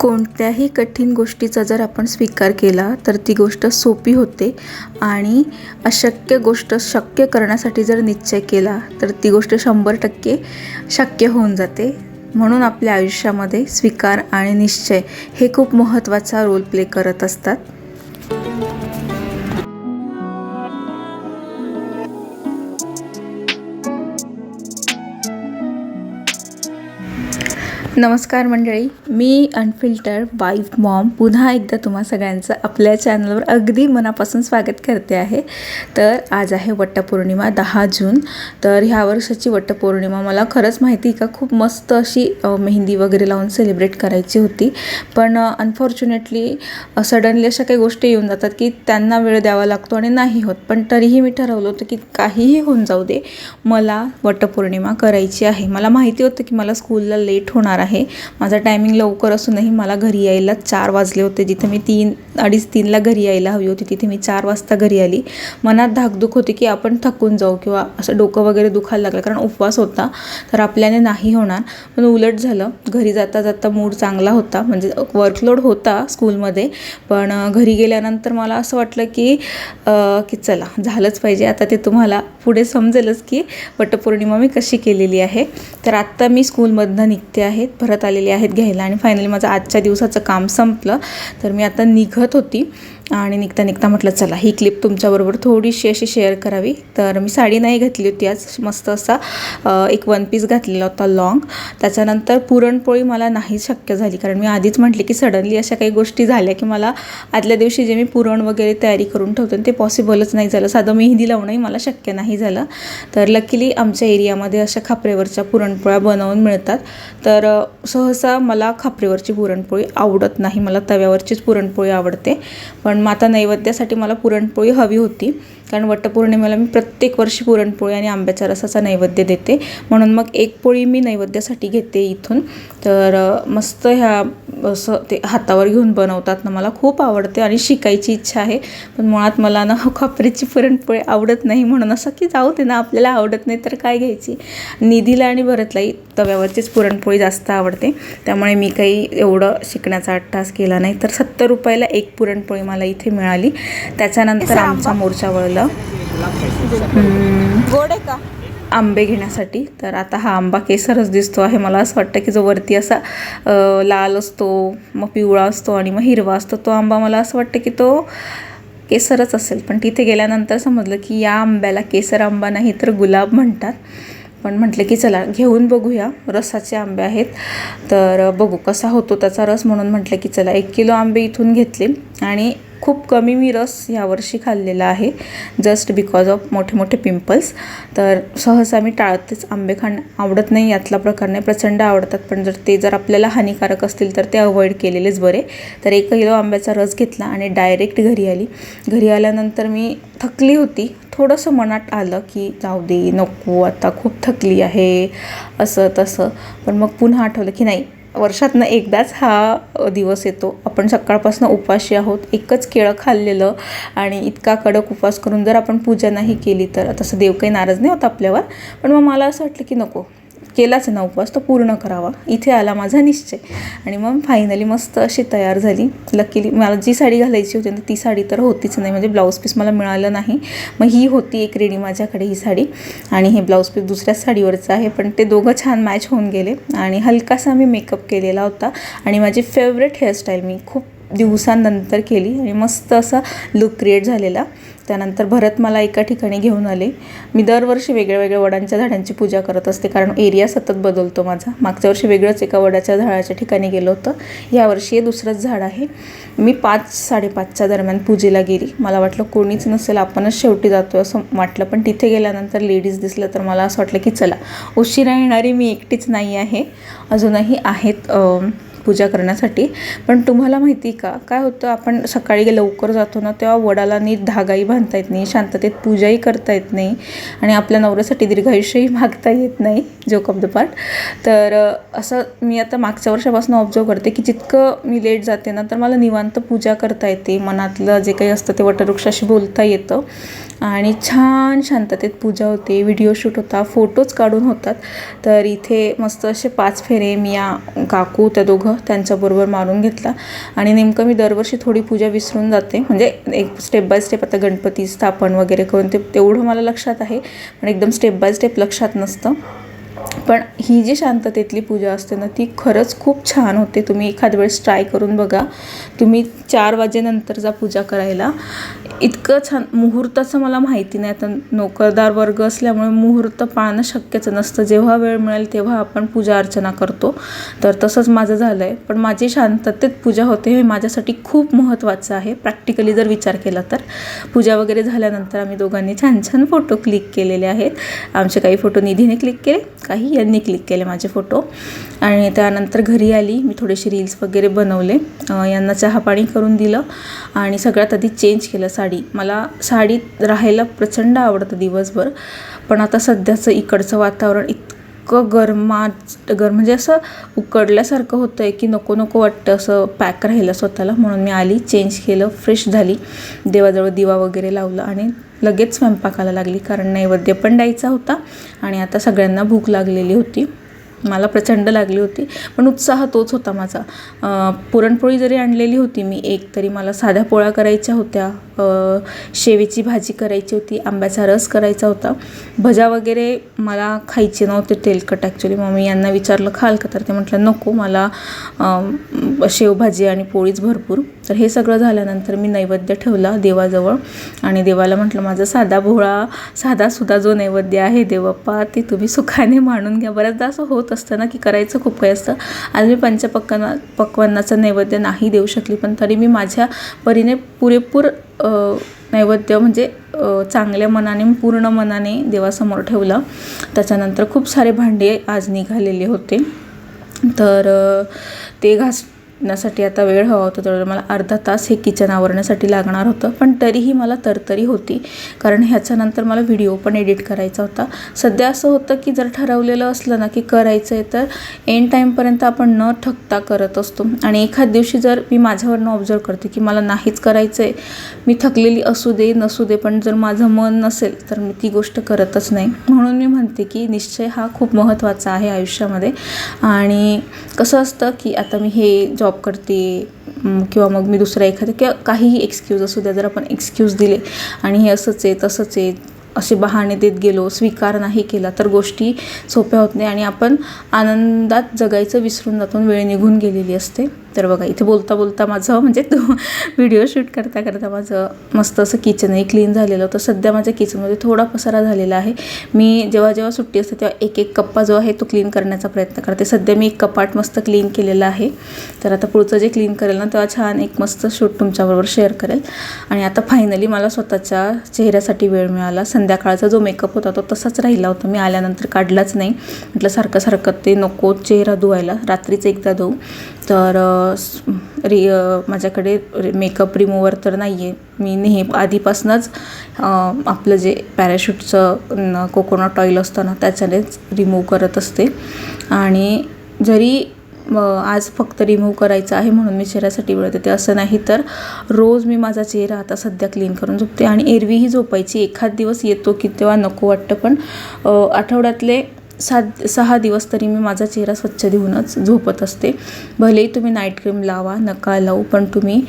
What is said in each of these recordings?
कोणत्याही कठीण गोष्टीचा जर आपण स्वीकार केला तर ती गोष्ट सोपी होते आणि अशक्य गोष्ट शक्य करण्यासाठी जर निश्चय केला तर ती गोष्ट शंभर टक्के शक्य होऊन जाते. म्हणून आपल्या आयुष्यामध्ये स्वीकार आणि निश्चय हे खूप महत्त्वाचा रोल प्ले करत असतात. नमस्कार मंडळी मी अनफिल्टर वाईफ मॉम पुन्हा एकदा तुम्हा सगळ्यांचं आपल्या चॅनलवर अगदी मनापासून स्वागत करते आहे. तर आज आहे वटपौर्णिमा दहा जून. तर ह्या वर्षाची वटपौर्णिमा मला खरंच माहिती का खूप मस्त अशी मेहंदी वगैरे लावून सेलिब्रेट करायची होती. पण अनफॉर्च्युनेटली सडनली अशा काही गोष्टी येऊन जातात की त्यांना वेळ द्यावा लागतो आणि नाही होत. पण तरीही मी ठरवलं होतं की काहीही होऊन जाऊ दे मला वटपौर्णिमा करायची आहे. मला माहिती होतं की मला स्कूलला लेट होणार आहे. आहे. माझा टायमिंग लवकर असूनही मला घरी यायला चार वाजले होते. जिथे मी तीन अडीच तीनला घरी यायला हवी होती तिथे मी चार वाजता घरी आली. मनात धाकधूक होती की आपण थकून जाऊ किंवा असं डोकं वगैरे दुखायला लागलं कारण उपवास होता तर आपल्याने नाही होणार. पण उलट झालं घरी जाता जाता मूड चांगला होता. म्हणजे वर्कलोड होता स्कूलमध्ये पण घरी गेल्यानंतर मला असं वाटलं की की चला झालंच पाहिजे. आता ते तुम्हाला पुढे समजेलच की वटपौर्णिमा मी कशी केलेली आहे. तर आत्ता मी स्कूलमधनं निघते आहेत परत आलेले आहेत घ्यायला. आणि फायनली माझं आजच्या दिवसाचं काम संपलं. तर मी आता निघत होती. आणि निघता निघता म्हटलं चला ही क्लिप तुमच्याबरोबर थोडीशी अशी शेअर करावी. तर मी साडी नाही घातली होती आज मस्त असा एक वन पीस घातलेला होता लाँग त्याच्यानंतर पुरणपोळी मला नाही शक्य झाली कारण मी आधीच म्हटले की सडनली अशा काही गोष्टी झाल्या की मला आदल्या दिवशी जे मी पुरण वगैरे तयारी करून ठेवते ते पॉसिबलच नाही झालं. साधं मेहंदी लावणंही मला शक्य नाही झालं. तर लकीली आमच्या एरियामध्ये अशा खापरेवरच्या पुरणपोळ्या बनवून मिळतात. तर सहसा मला खापरेवरची पुरणपोळी आवडत नाही. मला तव्यावरचीच पुरणपोळी आवडते. पण मग आता नैवेद्यासाठी मला पुरणपोळी हवी होती. कारण वटपौर्णिमेला मी प्रत्येक वर्षी पुरणपोळी आणि आंब्याच्या रसाचा नैवेद्य देते. म्हणून मग एक पोळी मी नैवेद्यासाठी घेते इथून. तर मस्त ह्या असं ते हातावर घेऊन बनवतात ना मला खूप आवडते आणि शिकायची इच्छा आहे. पण मुळात मला ना खापरीची पुरणपोळी आवडत नाही म्हणून असं की जाऊ दे ना आपल्याला आवडत नाही तर काय घ्यायची? निधीला आणि भरतलाही तव्यावरचीच पुरणपोळी जास्त आवडते. त्यामुळे मी काही एवढं शिकण्याचा अट्टास केला नाही. तर सत्तर रुपयाला एक पुरणपोळी मला इथे मिळाली. त्याच्यानंतर आमचा मोर्चा वळला. गोड आहे का? आंबे घेण्यासाठी. तर आता हा आंबा केसरच दिसतो आहे. मला असं वाटतं की जो वरती असा लाल असतो मग पिवळा असतो आणि मग हिरवा असतो तो आंबा मला असं वाटतं की तो केसरच असेल. पण तिथे गेल्यानंतर समजलं की या आंब्याला केसर आंबा नाही तर गुलाब म्हणतात. पण म्हटलं की चला घेऊन बघूया. रसाचे आंबे आहेत. तर बघू कसा होतो त्याचा रस म्हणून म्हटलं की चला एक किलो आंबे इथून घेतले. आणि खूप कमी मी रस यावर्षी खाल्लेला आहे जस्ट बिकॉज ऑफ मोठे मोठे पिंपल्स तर सहसा मी टाळतेच आंबे खाणं आवडत नाही यातला प्रकार नाही प्रचंड आवडतात. पण जर ते जर आपल्याला हानिकारक असतील तर ते अवॉइड केलेलेच बरे. तर एक किलो आंब्याचा रस घेतला आणि डायरेक्ट घरी आली. घरी आल्यानंतर मी थकली होती. थोडंसं मनात आलं की जाऊ दे नको आता खूप थकली आहे असं तसं. पण मग पुन्हा आठवलं की नाही वर्षातनं एकदाच हा दिवस येतो. आपण सकाळपासून उपाशी आहोत एकच केळं खाल्लेलं आणि इतका कडक उपवास करून जर आपण पूजा नाही केली तर. तसं देव काही नाराज नाही होत आपल्यावर पण मग मला असं वाटलं की नको. केलाच ना उपवास तो पूर्ण करावा. इथे आला माझा निश्चय. आणि मग फायनली मस्त अशी तयार झाली. लकीली मला जी साडी घालायची होती ना ती साडी तर होतीच नाही. म्हणजे ब्लाऊज पीस मला मिळालं नाही. मग ही होती एक रेडी माझ्याकडे ही साडी. आणि हे ब्लाऊज पीस दुसऱ्याच साडीवरचं आहे. पण ते दोघं छान मॅच होऊन गेले. आणि हलकासा मी मेकअप केलेला होता. आणि माझी फेवरेट हेअरस्टाईल मी खूप दिवसांनंतर केली. आणि मस्त असा लुक क्रिएट झालेला. त्यानंतर भरत मला एका ठिकाणी घेऊन आले. मी दरवर्षी वेगळ्या वेगळ्या वडांच्या झाडांची पूजा करत असते कारण एरिया सतत बदलतो माझा. मागच्या वर्षी वेगळंच एका वडाच्या झाडाच्या ठिकाणी गेलो होतं. यावर्षी हे दुसरंच झाड आहे. मी पाच साडेपाचच्या दरम्यान पूजेला गेली. मला वाटलं कोणीच नसेल आपणच शेवटी जातो असं वाटलं. पण तिथे गेल्यानंतर लेडीज दिसलं तर मला असं वाटलं की चला उशिरा येणारी मी एकटीच नाही आहे. अजूनही आहेत पूजा करण्यासाठी. पण तुम्हाला माहिती का? काय होतं आपण सकाळी लवकर जातो ना तेव्हा वडाला नीट धागाही बांधता येत नाही शांततेत पूजाही करता येत नाही आणि आपल्या नवऱ्यासाठी दीर्घायुष्यही मागता येत नाही जोक ऑफ द पार्ट तर असं मी आता मागच्या वर्षापासून ऑब्झर्व करते की जितकं मी लेट जाते ना तर मला निवांत पूजा करता येते. मनातलं जे काही असतं ते वटवृक्षाशी बोलता येतं आणि छान शांततेत पूजा होते व्हिडिओ शूट होता फोटोज काढून होतात. तर इथे मस्त असे पाच फेरे मी या काकू त्या दोघं त्यांच्याबरोबर मारून घेतला. आणि नेमकं मी दरवर्षी थोडी पूजा विसरून जाते. म्हणजे एक स्टेप बाय स्टेप आता गणपती स्थापन वगैरे करून ते तेवढं मला लक्षात आहे. पण एकदम स्टेप बाय स्टेप लक्षात नसतं. पण ही जी शांततेतली पूजा असते ना ती खरंच खूप छान होते. तुम्ही एखाद वेळेस ट्राय करून बघा. तुम्ही चार वाजेनंतर जा पूजा करायला. इतकं छान मुहूर्ताचं मला माहिती नाही. आता नोकरदार वर्ग असल्यामुळे मुहूर्त पाळणं शक्यच नसतं. जेव्हा वेळ मिळेल तेव्हा आपण पूजा अर्चना करतो. तर तसंच माझं झालं आहे पण माझी शांततेत पूजा होते हे माझ्यासाठी खूप महत्त्वाचं आहे. प्रॅक्टिकली जर विचार केला तर. पूजा वगैरे झाल्यानंतर आम्ही दोघांनी छान छान फोटो क्लिक केलेले आहेत. आमचे काही फोटो निधीने क्लिक केले काही यांनी क्लिक केले माझे फोटो आणि त्यानंतर घरी आली मी थोडेसे रील्स वगैरे बनवले. यांना चहा पाणी करून दिलं आणि सगळ्यात आधी चेंज केलं साडी. मला साडीत राहायला प्रचंड आवडतं दिवसभर. पण आता सध्याचं इकडचं वातावरण इतकं गरमाच गर म्हणजे असं उकडल्यासारखं होतं आहे की नको नको वाटतं असं पॅक राहिलं स्वतःला. म्हणून मी आली चेंज केलं फ्रेश झाली. देवाजवळ दिवा वगैरे लावला आणि लगेच स्वयंपाकाला लागली कारण नैवेद्य पण द्यायचा होता आणि आता सगळ्यांना भूक लागलेली होती. मला प्रचंड लागली होती पण उत्साह तोच होता माझा. पुरणपोळी जरी आणलेली होती मी एक तरी मला साध्या पोळ्या करायच्या होत्या. शेवेची भाजी करायची होती आंब्याचा रस करायचा होता. भजा वगैरे मला खायचे नव्हते तेलकट ॲक्च्युली मग मी यांना विचारलं खाल का? तर ते म्हटलं नको मला शेवभाजी आणि पोळीच भरपूर. तर हे सगळं झाल्यानंतर मी नैवेद्य ठेवला देवाजवळ आणि देवाला म्हटलं माझा साधा भोळा साधा सुद्धा जो नैवेद्य आहे देवप्पा ते तुम्ही सुखाने मांडून घ्या. बऱ्याचदा असं होत असतं ना की करायचं खूप काही असतं. आज मी पंचपक्वाना पक्वान्नाचं नैवेद्य नाही देऊ शकली पण तरी मी माझ्या परीने पुरेपूर नैवेद्य म्हणजे चांगल्या मनाने पूर्ण मनाने देवासमोर ठेवलं. त्याच्यानंतर खूप सारे भांडे आज निघालेले होते. तर ते घास साठी आता वेळ हवा होता तर मला अर्धा तास हे किचन आवरण्यासाठी लागणार होतं पण तरीही मला तरतरी होती. कारण ह्याच्यानंतर मला व्हिडिओ पण एडिट करायचा होता. सध्या असं होतं की जर ठरवलेलं असलं ना की करायचं आहे तर एंड टाईमपर्यंत आपण न थकता करत असतो. आणि एखाद दिवशी जर मी माझ्यावरनं ऑब्झर्व करते की मला नाहीच करायचं आहे मी थकलेली असू दे नसू दे पण जर माझं मन नसेल तर मी ती गोष्ट करतच नाही. म्हणून मी म्हणते की निश्चय हा खूप महत्त्वाचा आहे आयुष्यामध्ये. आणि कसं असतं की आता मी हे जॉब करते किंवा मग मी दुसरा एखादं किंवा काहीही एक्सक्यूज असू द्या जर आपण एक्सक्यूज दिले आणि हे असंच आहे तसंच आहे असे बहाणे देत गेलो स्वीकार नाही केला तर गोष्टी सोप्या होत नाही आणि आपण आनंदात जगायचं विसरून जातो वेळ निघून गेलेली असते. तर बघा इथे बोलता बोलता माझं म्हणजे तो व्हिडिओ शूट करता करता माझं मस्त असं किचनही क्लीन झालेलं होतं. सध्या माझ्या किचनमध्ये थोडा पसारा झालेला आहे. मी जेव्हा जेव्हा सुट्टी असते तेव्हा एक एक कप्पा जो आहे तो क्लीन करण्याचा प्रयत्न करते. सध्या मी एक कपाट मस्त क्लीन केलेलं आहे. तर आता पुढचं जे क्लीन करेल ना तेव्हा छान एक मस्त शूट तुमच्याबरोबर शेअर करेल. आणि आता फायनली मला स्वतःच्या चेहऱ्यासाठी वेळ मिळाला. संध्याकाळचा जो मेकअप होता तो तसाच राहिला होता. मी आल्यानंतर काढलाच नाही. म्हटलं सारखं सारखं ते नको चेहरा धुवायला. रात्रीच एकदा धुवू तर रि माझ्याकडे रि- मेकअप रिमूवर तर नाही आहे मी नेहमी आधीपासूनच आपलं जे पॅराशूटचं कोकोनट ऑइल असतं ना त्याच्यानेच रिमूव करत असते. आणि जरी आज फक्त रिमूव्ह करायचं आहे म्हणून मी चेहऱ्यासाठी वेळ देते. असं नाही तर रोज मी माझा चेहरा आता सध्या क्लीन करून झोपते. आणि एरवीही झोपायची. एखाद दिवस येतो की तेव्हा नको वाटतं पण आठवड्यातले सात सहा दिवस तरी मी माझा चेहरा स्वच्छ धुवूनच झोपत असते. भलेही तुम्ही नाईट क्रीम लावा नका लावू पण तुम्ही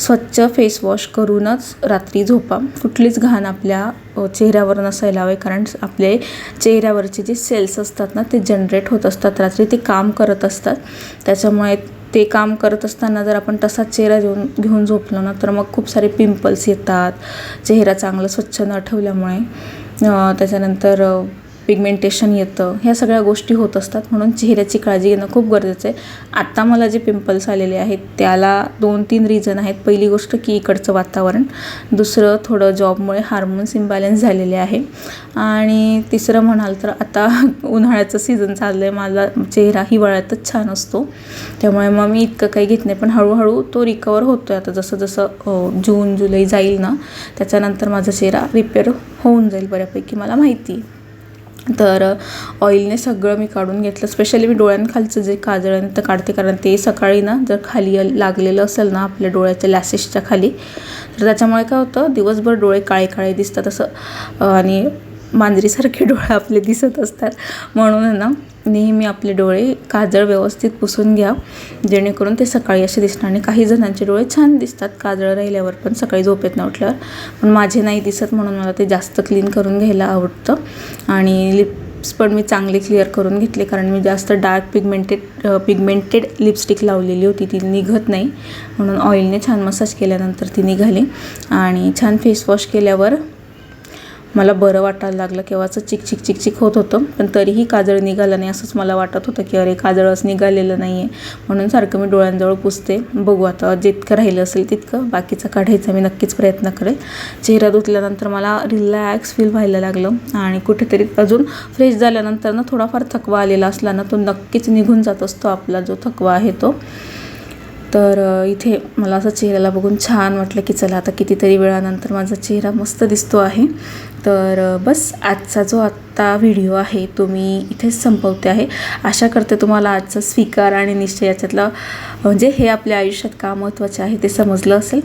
स्वच्छ फेस वॉश करूनच रात्री झोपा. कुठलीच घाण आपल्या चेहऱ्यावर नसायला हवे कारण आपले चेहऱ्यावरचे जे सेल्स असतात ना ते जनरेट होत असतात. रात्री ते काम करत असतात. त्याच्यामुळे ते काम करत असताना जर आपण तसाच चेहरा घेऊन घेऊन झोपलो ना तर मग खूप सारे पिंपल्स येतात. चेहरा चांगला स्वच्छ न ठेवल्यामुळे. त्याच्यानंतर पिगमेंटेशन येतं ह्या सगळ्या गोष्टी होत असतात. म्हणून चेहऱ्याची काळजी घेणं खूप गरजेचं आहे. आत्ता मला जे पिंपल्स आलेले आहेत त्याला दोन तीन रिझन आहेत. पहिली गोष्ट की इकडचं वातावरण. दुसरं थोडं जॉबमुळे हार्मोन्स इम्बॅलन्स झालेले आहे. आणि तिसरं म्हणाल तर आता उन्हाळ्याचं सीझन चाललं आहे माझा चेहरा हिवाळ्यातच छान असतो. त्यामुळे मग मी इतकं काही घेत नाही. पण हळूहळू तो रिकवर होतो आहे आता जसं जसं जून जुलै जाईल ना त्याच्यानंतर माझा चेहरा रिपेअर होऊन जाईल बऱ्यापैकी. मला माहिती आहे. तर ऑइलने सगळं मी काढून घेतलं. स्पेशली मी डोळ्यांखालचं जे काजळ आहे ते काढते कारण ते सकाळी ना जर खाली लागलेलं असेल ना आपल्या डोळ्याच्या लॅसेसच्या खाली तर त्याच्यामुळे काय होतं दिवसभर डोळे काळे काळे दिसतात असं. आणि मांजरीसारखे डोळे आपले दिसत असतात. म्हणून ना नेहमी आपले डोळे काजळ व्यवस्थित पुसून घ्या. जेणेकरून ते सकाळी असे दिसणार आणि काही जणांचे डोळे छान दिसतात काजळ राहिल्यावर पण सकाळी झोपेत न उठल्यावर. पण माझे नाही दिसत म्हणून मला ते जास्त क्लीन करून घ्यायला आवडतं. आणि लिप्स पण मी चांगले क्लिअर करून घेतले कारण मी जास्त डार्क पिगमेंटेड पिगमेंटेड लिपस्टिक लावलेली होती. ती निघत नाही. म्हणून ऑइलने छान मसाज केल्यानंतर ती निघाली. आणि छान फेस वॉश केल्यावर मला बरं वाटायला लागलं. केव्हाचं चिक चिक चिक चिक होत होतं. पण तरीही काजळ निघालं नाही असंच मला वाटत होतं की अरे काजळच निघालेलं नाही आहे म्हणून सारखं मी डोळ्यांजवळ पुसते. बघू आता जितकं राहिलं असेल तितकं. बाकीचं काढायचा मी नक्कीच प्रयत्न करेल. चेहरा धुतल्यानंतर मला रिलॅक्स फील व्हायला लागलं. आणि कुठेतरी अजून फ्रेश झाल्यानंतर ना थोडाफार थकवा आलेला असला ना तो नक्कीच निघून जात असतो आपला जो थकवा आहे तो. तर इथे मला असं चेहऱ्याला बघून छान वाटलं की चला आता कितीतरी वेळानंतर माझा चेहरा मस्त दिसतो आहे. तर बस आजचा जो आत्ता व्हिडिओ आहे तो मी इथेच संपवते आहे. आशा करते तुम्हाला आजचा स्वीकार आणि निश्चय याच्यातला म्हणजे हे आपल्या आयुष्यात का महत्त्वाचे आहे ते समजलं असेल.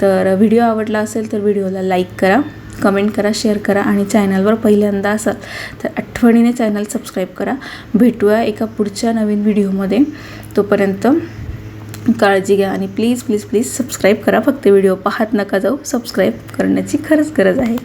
तर व्हिडिओ आवडला असेल तर व्हिडिओला लाईक करा कमेंट करा शेअर करा आणि चॅनलवर पहिल्यांदा असाल तर आठवणीने चॅनल सबस्क्राईब करा. भेटूया एका पुढच्या नवीन व्हिडिओमध्ये. तोपर्यंत काळजी घ्या आणि प्लीज प्लीज प्लीज सबस्क्राईब करा. फक्त व्हिडिओ पाहत नका जाऊ सबस्क्राईब करण्याची खरंच गरज आहे.